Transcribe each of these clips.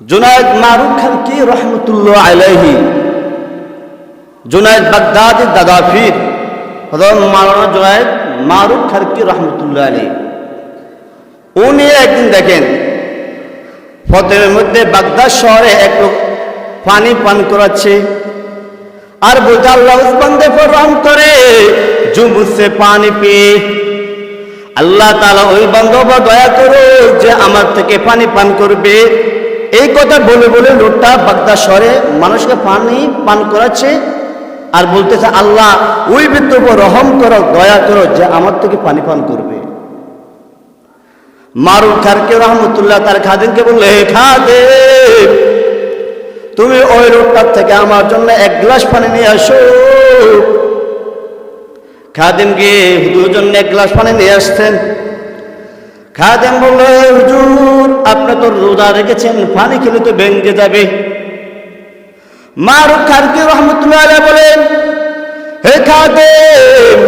জুনায়দ মারুখ খান কি রহমতুল্লাহ আলাইহি? জুনায়দ বাগদাদি দাদাফির হজরত মাওলানা মারুখ মারুক খারকি রহমতুল্লাহ আলী উনি একদিন দেখেন ফতের মধ্যে বাগদাদ শহরে এক পানি পান করাচ্ছে। আর বলতে আল্লাহ উসবান্দে প্রণাম করে জুমুসে পানি পেয়ে। আল্লাহ তালা ওই বান্ধব দয়া করে যে আমার থেকে পানি পান করবে। এই কথা বলে বলে লোকটা বাগদা শহরে মানুষকে পানি পান করাচ্ছে আর বলতেছে, আল্লাহ, ওই উপর রহম করো, দয়া করো যে আমার থেকে পানি পান করবে। মারুফ খারকে রহমতুল্লাহ তার খাদিনকে বললে, হে খাদে তুমি ওই লোকটার থেকে আমার জন্য এক গ্লাস পানি নিয়ে আসো। খাদিম গিয়ে দুজন এক গ্লাস পানি নিয়ে আসতেন খাদেম বলল হুজুর, আপনি তো রোজা রেখেছেন, পানি খেলে তো ভেঙে যাবে। মারুক খানকে রহমতুল্লাহ বলেন, হে খাদেম,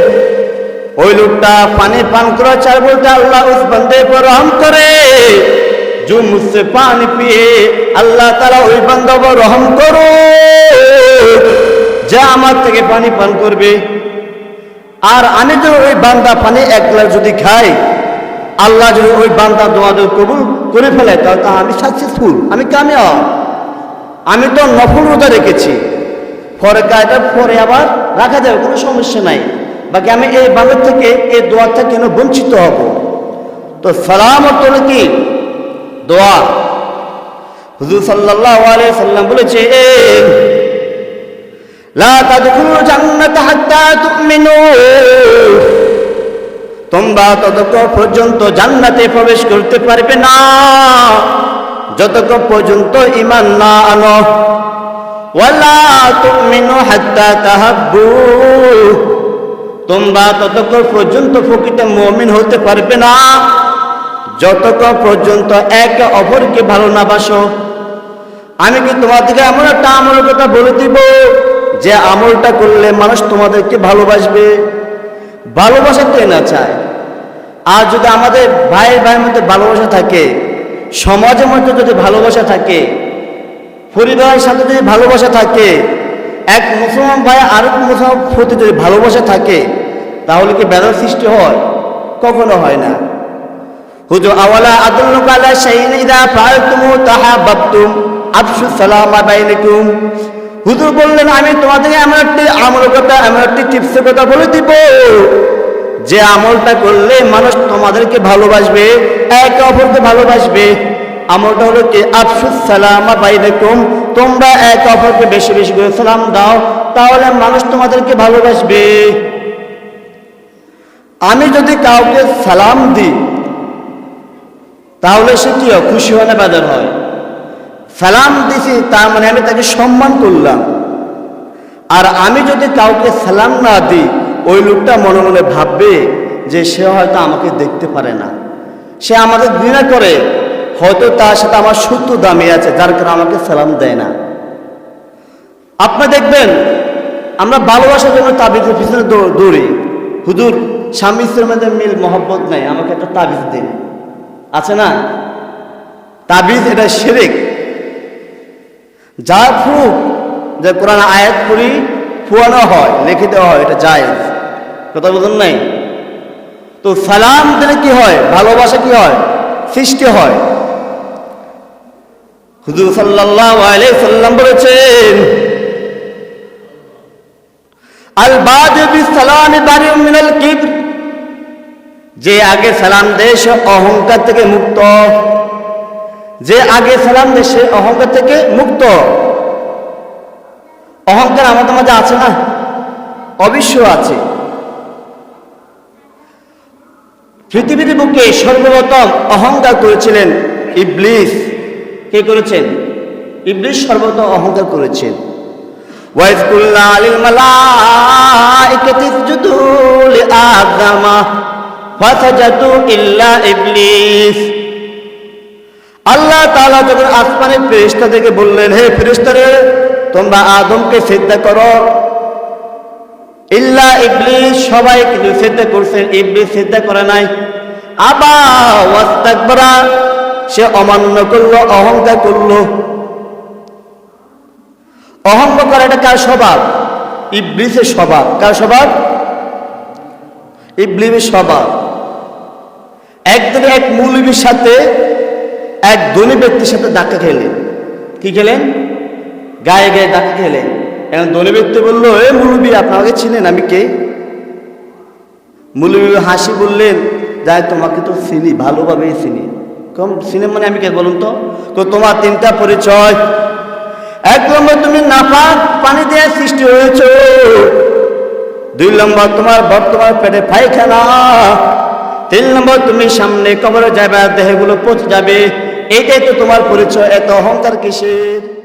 ওই লোকটা পানি পান করা চার বলতে আল্লাহ উস বান্দে পর রহম করে। জু মুসে পানি পিয়ে আল্লাহ তারা ওই বান্ধব রহম করো যা আমার থেকে পানি পান করবে। আর আমি তো ওই বান্দা পানি একলা যদি খাই আল্লাহ যদি ওই বান্দা দোয়া দোয়া কবুল করে ফেলে তাহলে তা আমি সাকসেসফুল আমি কামিয়াব। আমি তো নফল রোজা রেখেছি। পরে কাজটা পরে আবার রাখা যাবে, কোনো সমস্যা নাই। বাকি আমি এই বাংলা থেকে, এই দোয়া থেকে কেন বঞ্চিত হব? তো সালামত কি? দোয়া। হুজুর সাল্লাল্লাহু আলাইহি সাল্লাম বলেছে লা তাদখুলু জান্নাতা হাত্তা তুমিনু। তোমরা ততক্ষণ পর্যন্ত জান্নাতে প্রবেশ করতে পারবে না। যতক্ষণ পর্যন্ত ইমান না আনো। ওয়ালা তুমিনু হাত্তা তাহাব্বু। তোমরা ততক্ষণ পর্যন্ত প্রকৃত মুমিন হতে পারবে না। যতক্ষণ পর্যন্ত একে অপরকে ভালো না বাসো। আমি কি তোমাদেরকে এমন একটা আমলের কথা বলে দিব, যে আমলটা করলে মানুষ তোমাদেরকে ভালোবাসবে? ভালোবাসা তো না চায়? আর যদি আমাদের ভাইয়ের ভাইয়ের মধ্যে ভালোবাসা থাকে, সমাজের মধ্যে যদি ভালোবাসা থাকে, পরিবারের সাথে যদি ভালোবাসা থাকে, এক মুসলমান ভাই আরেক মুসলমান প্রতি যদি ভালোবাসা থাকে, তাহলে কি বেদার সৃষ্টি হয়? কখনো হয় না। হুজু আওয়ালা আদুল্লুকা আলা শাইইন ইদা ফাআলতুমু তাহাব্বাতুম আফশু সালামা বাইনাকুম। হুজুর বললেন, আমি তোমাদেরকে এমন একটি আমল কথা, এমন একটি টিপসের কথা বলে দিব। যে আমলটা করলে মানুষ তোমাদেরকে ভালোবাসবে, একে অপরকে ভালোবাসবে। আমলটা হলো কি? আফসুস সালামা বাইনাকুম, তোমরা একে অপরকে বেশি বেশি করে সালাম দাও, তাহলে মানুষ তোমাদেরকে ভালোবাসবে। আমি যদি কাউকে সালাম দিই, তাহলে সে কি? খুশি হয় না বাজার হয়? সালাম দিছি, তার মানে আমি তাকে সম্মান করলাম। আর আমি যদি কাউকে সালাম না দিই ওই লোকটা মনে মনে ভাববে যে সে হয়তো আমাকে দেখতে পারে না। সে আমাদের ঘৃণা করে, হয়তো তার সাথে আমার শত্রু দামি আছে, যার কারণে আমাকে সালাম দেয় না। আপনি দেখবেন, আমরা ভালোবাসার জন্য তাবিজের পিছনে দৌড়ি। হুজুর, স্বামী স্ত্রীর মধ্যে মিল, মহব্বত নাই, আমাকে একটা তাবিজ দিন। আছে না? তাবিজ এটা শিরিক। যা প্রুফ যে কোরআন আয়াত করি ফুয়ানো হয়, লিখে দেওয়া হয়, এটা জায়েজ। কথা বলুন নাই? তো সালাম দিলে কি হয়? ভালোবাসা কি হয়? সৃষ্টি হয়। হুজুর সাল্লাম বলেছেন যে আগে সালাম সে অহংকার থেকে মুক্ত। যে আগে সালাম সে অহংকার থেকে মুক্ত। অহংকার আমাদের মাঝে আছে না? অবশ্য আছে। পৃথিবীর বুকে সর্বপ্রথম অহংকার করেছিলেন ইবলিস। কে করেছেন? ইবলিস সর্বপ্রথম অহংকার করেছেন। আল্লাহ তাআলা যখন আসমানের থেকে বললেন, হে ফেরেশতারা, তোমরা আদমকে সিদ্ধা করো ইল্লা ইবলিস, সবাই কিন্তু সিদ্ধা করছেন ইবলিস সিদ্ধা করে নাই। আবা ওয়াস্তাকবারা, সে অমান্য করল, অহংকার করল। অহংকার এটা কার স্বভাব? ইবলিসের স্বভাব। কার স্বভাব? ইবলিসের স্বভাব। একদিন এক মৌলবীর সাথে এক ধনী ব্যক্তির সাথে ধাক্কা খেলেন। কি খেলেন? গায়ে গায়ে ধাক্কা খেলেন। এখন ধনী ব্যক্তি বলল, এ মৌলবী আপনাকে চিনেন, আমি কে? মৌলবী হাসি বললেন, যাই, তোমাকে তো চিনি, ভালোভাবেই চিনি। কম চিনে মানে আমি কে বলুন তো? তোমার তিনটা পরিচয়। এক নম্বর, তুমি নাপাক পানি দিয়ে সৃষ্টি হয়েছ। দুই নম্বর, তোমার বর্তমান পেটে পায়খানা। তিন নম্বর, তুমি সামনে কবরে যাবে দেহগুলো পচে যাবে। এটাই তো তোমার পরিচয়, এত অহংকার কিসের?